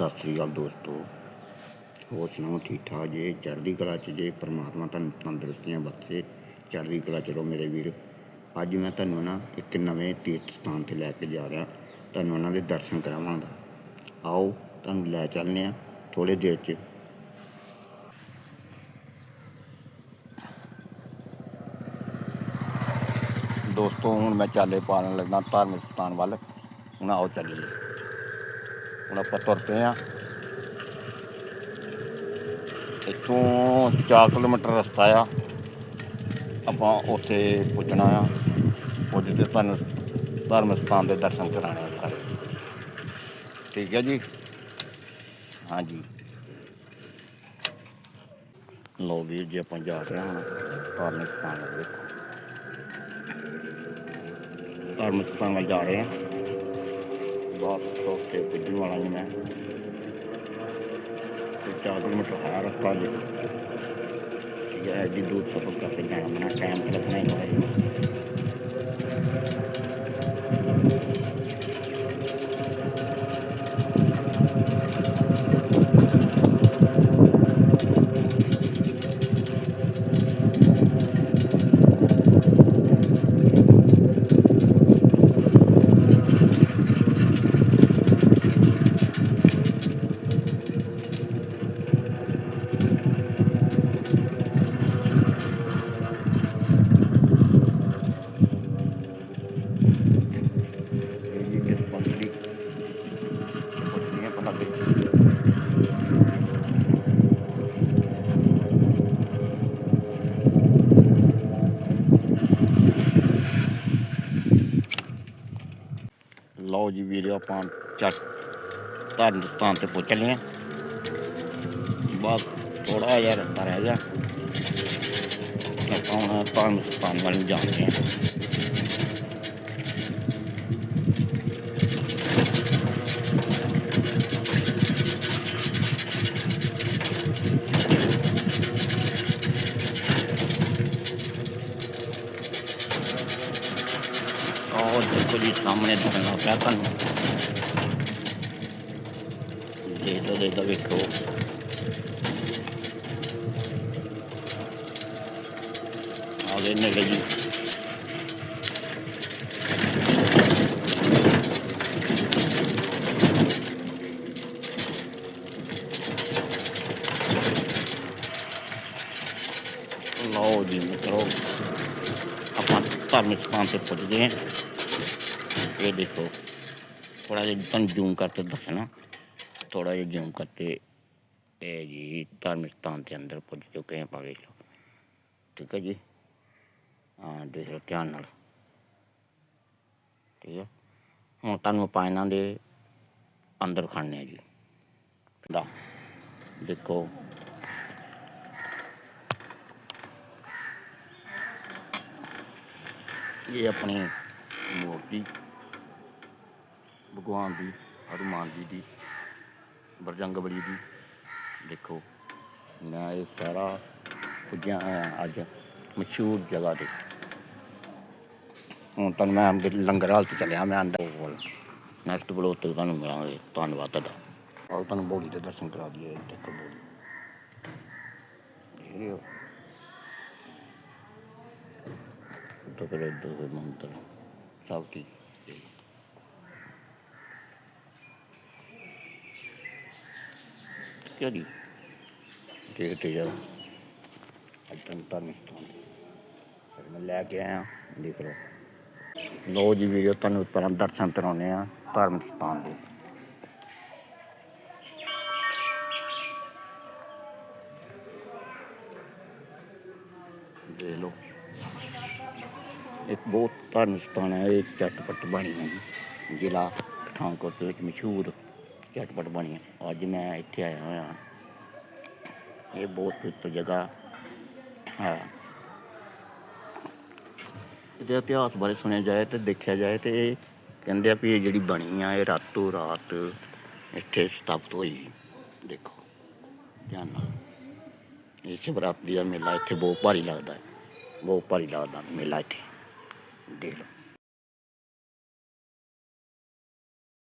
ਸਤਿ ਸ੍ਰੀ ਅਕਾਲ ਦੋਸਤੋ। ਹੋਰ ਸੁਣਾਓ, ਠੀਕ ਠਾਕ ਜੇ? ਚੜ੍ਹਦੀ ਕਲਾ ਚ ਜੇ ਪ੍ਰਮਾਤਮਾ ਤੁਹਾਨੂੰ ਤੰਦਰੁਸਤੀਆਂ ਬਖਸ਼ੇ ਚੜ੍ਹਦੀ ਕਲਾ ਚ ਰਹੋ ਮੇਰੇ ਵੀਰ। ਅੱਜ ਮੈਂ ਤੁਹਾਨੂੰ ਨਾ ਇੱਕ ਨਵੇਂ ਤੀਰਥ ਸਥਾਨ ਤੇ ਲੈ ਕੇ ਜਾ ਰਿਹਾ। ਤੁਹਾਨੂੰ ਉਹਨਾਂ ਦੇ ਦਰਸ਼ਨ ਕਰਾਵਾਂਗਾ। ਆਓ, ਤੁਹਾਨੂੰ ਲੈ ਚੱਲਦੇ ਆ ਥੋੜੇ ਦੇਰ ਚ। ਦੋਸਤੋ, ਹੁਣ ਮੈਂ ਚਾਲੇ ਪਾਣ ਲੱਗਾ ਧਾਰਮਿਕ ਸਥਾਨ ਵੱਲ। ਹੁਣ ਆਓ ਚੱਲੀਏ। ਹੁਣ ਆਪਾਂ ਤੁਰ ਪਏ ਆ। ਇੱਥੋਂ 4 ਕਿਲੋਮੀਟਰ ਰਸਤਾ ਆ। ਆਪਾਂ ਉੱਥੇ ਪੁੱਜਣਾ ਆ। ਪੁੱਜ ਕੇ ਤੁਹਾਨੂੰ ਧਰਮ ਸਥਾਨ ਦੇ ਦਰਸ਼ਨ ਕਰਾਣੇ ਆ ਸਾਰੇ। ਠੀਕ ਹੈ ਜੀ? ਹਾਂਜੀ। ਲੋ ਵੀਰ ਜੀ, ਆਪਾਂ ਜਾ ਰਹੇ ਹਾਂ ਧਾਰਮਿਕ ਸਥਾਨ ਦੇ ਧਾਰਮਿਕ ਸਥਾਨ ਵੱਲ ਜਾ ਰਹੇ ਹਾਂ। ਬਹੁਤ ਉੱਥੇ ਪੁੱਜਣ ਵਾਲਾ ਜੀ ਮੈਂ ਤੇ ਚਾਰ ਕਿਲੋਮੀਟਰ ਹੈ ਰਸਤਾ ਜੀ ਠੀਕ ਹੈ ਜੀ ਦੂਰ ਸਫ਼ਰ ਕਰਕੇ ਜਾਣਾ ਮਨਾ ਟਾਈਮ ਤੇ ਲੱਗਣਾ ਹੀ ਹੋਏਗਾ ਇਹ ਜੀ ਕਿਸ ਪੰਛੀ ਪੁੱਛਣੀਆਂ ਪਤਾ ਨਹੀਂ ਲਓ ਜੀ ਵੀਡੀਓ ਆਪਾਂ ਚੱਕ ਧਾਰਮਿਕ ਸਥਾਨ ਤੇ ਪਹੁੰਚ ਲਏ ਹਾਂ। ਬਸ ਥੋੜਾ ਜਿਹਾ ਰਸਤਾ ਰਹਿ ਗਿਆ। ਆਪਾਂ ਹੁਣ ਧਾਰਮਿਕ ਸਥਾਨ ਵੱਲ ਨੂੰ ਜਾਂਦੇ ਹਾਂ। ਦੇਖੋ ਜੀ ਸਾਹਮਣੇ ਦਿਖਣਾ ਪਿਆ ਤੁਹਾਨੂੰ ਦੇਖ ਲਓ ਦੇਖ ਲਓ ਵੇਖੋ ਆ ਗਏ ਨੇ ਜੀ ਲਓ ਜੀ ਮਿੱਤਰੋ ਆਪਾਂ ਧਾਰਮਿਕ ਸਥਾਨ ਤੇ ਪਹੁੰਚ ਗਏ ਹਾਂ ਇਹ ਦੇਖੋ ਥੋੜਾ ਜਿਹਾ ਤੁਹਾਨੂੰ ਜ਼ੂਮ ਕਰਕੇ ਦੱਸਣਾ। ਥੋੜਾ ਜਿਹਾ ਜ਼ੂਮ ਕਰਕੇ ਇਹ ਜੀ ਧਾਰਮਿਕ ਸਥਾਨ ਦੇ ਅੰਦਰ ਪੁੱਜ ਚੁੱਕੇ ਹਾਂ ਆਪਾਂ ਵੇਖ ਲਓ। ਠੀਕ ਹੈ ਜੀ? ਹਾਂ, ਦੇਖ ਲਓ ਧਿਆਨ ਨਾਲ। ਠੀਕ ਹੈ? ਹੁਣ ਤੁਹਾਨੂੰ ਆਪਾਂ ਇਹਨਾਂ ਦੇ ਅੰਦਰ ਖੜਨੇ ਆ ਜੀ। ਦਾ ਦੇਖੋ। ਇਹ ਆਪਣੀ ਮੂਰਤੀ ਭਗਵਾਨ ਦੀ ਹਨੂਮਾਨ ਜੀ ਦੀ ਬਜਰੰਗਬਲੀ ਦੀ। ਦੇਖੋ ਮੈਂ ਇਹ ਸਾਰਾ ਪੁੱਜਿਆ ਅੱਜ ਮਸ਼ਹੂਰ ਜਗ੍ਹਾ ਤੇ। ਹੁਣ ਤਾਂ ਮੈਂ ਲੰਗਰ ਹਾਲ ਤੇ ਚੱਲਿਆ ਮੈਂ ਅੰਦਰ ਕੋਲ। ਨੈਕਸਟ ਬਲੌਗ ਤੇ ਤੁਹਾਨੂੰ ਮਿਲਾਂਗੇ। ਧੰਨਵਾਦ ਤੁਹਾਡਾ। ਔਰ ਤੁਹਾਨੂੰ ਬੋਲੀ ਦੇ ਦਰਸ਼ਨ ਕਰਾ ਦਈਏ ਦੇਖੋ ਬੋਲੀ। ਜਿਹੜੀਓ ਤੋ ਕਰੇ ਦੋ ਮੰਤਰ। ਸਭ ਠੀਕ। Теории. ਠੀਕ ਠੀਕ ਯਾਰ ਅਜਨ ਤਾਂ ਨਹੀਂ ਤੋਂ ਮੈਂ ਲੈ ਕੇ ਆਇਆ, ਦੇਖ ਲਓ। ਲੋ ਜੀ ਵੀਡੀਓ ਤੁਹਾਨੂੰ ਪਰਮ ਦਰਸ਼ਨ ਕਰਾਉਣੇ ਆ ਧਾਰਮਿਕ ਸਥਾਨ ਦੇ ਦੇਖ ਲਓ। ਇੱਕ ਬਹੁਤ ਧਾਰਮਿਕ ਸਥਾਨ ਹੈ ਇਹ ਚਟਪਟ ਬਣੀ ਹੈ ਜ਼ਿਲ੍ਹਾ ਪਠਾਨਕੋਟ ਵਿੱਚ ਮਸ਼ਹੂਰ ਝਟਪਟ ਬਣੀ ਅੱਜ ਮੈਂ ਇੱਥੇ ਆਇਆ ਹੋਇਆ ਇਹ ਬਹੁਤ ਪਵਿੱਤਰ ਜਗ੍ਹਾ ਹੈ। ਇਹਦੇ ਇਤਿਹਾਸ ਬਾਰੇ ਸੁਣਿਆ ਜਾਏ ਤੇ ਦੇਖਿਆ ਜਾਏ ਤੇ ਇਹ ਕਹਿੰਦੇ ਆ ਵੀ ਇਹ ਜਿਹੜੀ ਬਣੀ ਆ, ਇਹ ਰਾਤੋਂ ਰਾਤ ਇੱਥੇ ਸਥਾਪਿਤ ਹੋਈ। ਦੇਖੋ, ਧਿਆਨ ਨਾਲ। ਇਹ ਸ਼ਿਵਰਾਤਰੀ ਦਾ ਮੇਲਾ ਇੱਥੇ ਬਹੁਤ ਭਾਰੀ ਲੱਗਦਾ ਹੈ। ਬਹੁਤ ਭਾਰੀ ਲੱਗਦਾ ਮੇਲਾ ਇੱਥੇ। ਦੇਖ ਲਓ।